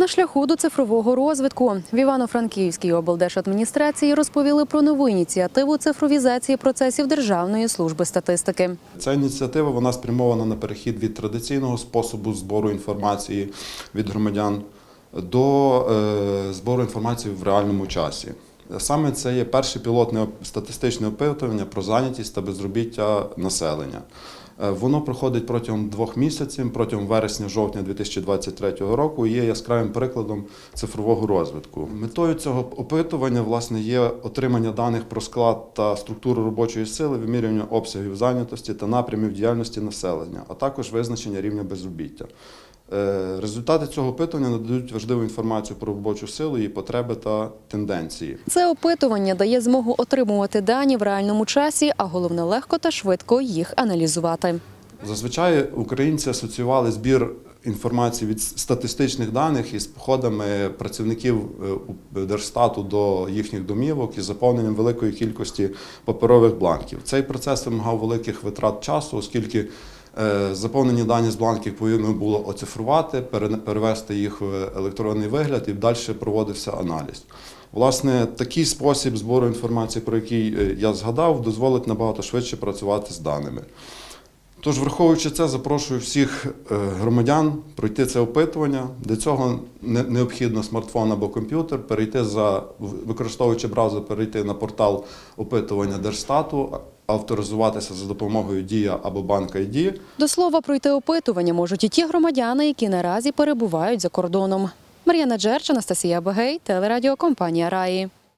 На шляху до цифрового розвитку в Івано-Франківській облдержадміністрації розповіли про нову ініціативу цифровізації процесів Державної служби статистики. Ця ініціатива вона спрямована на перехід від традиційного способу збору інформації від громадян до е, збору інформації в реальному часі. Саме це є перше пілотне статистичне опитування про зайнятість та безробіття населення. Е, Воно проходить протягом двох місяців, протягом вересня-жовтня 2023 року, і є яскравим прикладом цифрового розвитку. Метою цього опитування власне є отримання даних про склад та структуру робочої сили, вимірювання обсягів зайнятості та напрямів діяльності населення, а також визначення рівня безробіття. Е, Результати цього опитування надають важливу інформацію про робочу силу, її потреби та тенденції. Це опитування дає змогу отримувати дані в реальному часі, а головне легко та швидко їх аналізувати. Зазвичай українці асоціювали збір інформації від статистичних даних із походами працівників е, Держстату до їхніх домівок і заповненням великої кількості паперових бланків. Цей процес вимагав великих витрат часу, оскільки заповнені дані з бланків потрібно було оцифрувати, перевести їх в електронний вигляд і далі проводився аналіз. Власне, такий спосіб збору інформації, про який е, я згадав, дозволить набагато швидше працювати з даними. Тож, враховуючи це, запрошую всіх е, громадян пройти це опитування. Для цього необхідно смартфон або комп'ютер, перейти за використовуючи браузер, перейти на портал опитування Держстату, авторизуватися за допомогою Дія або банка ID. До слова, пройти опитування можуть і ті громадяни, які наразі перебувають за кордоном. Мар'яна Джерч, Анастасія Бегей, телерадіокомпанія Раї.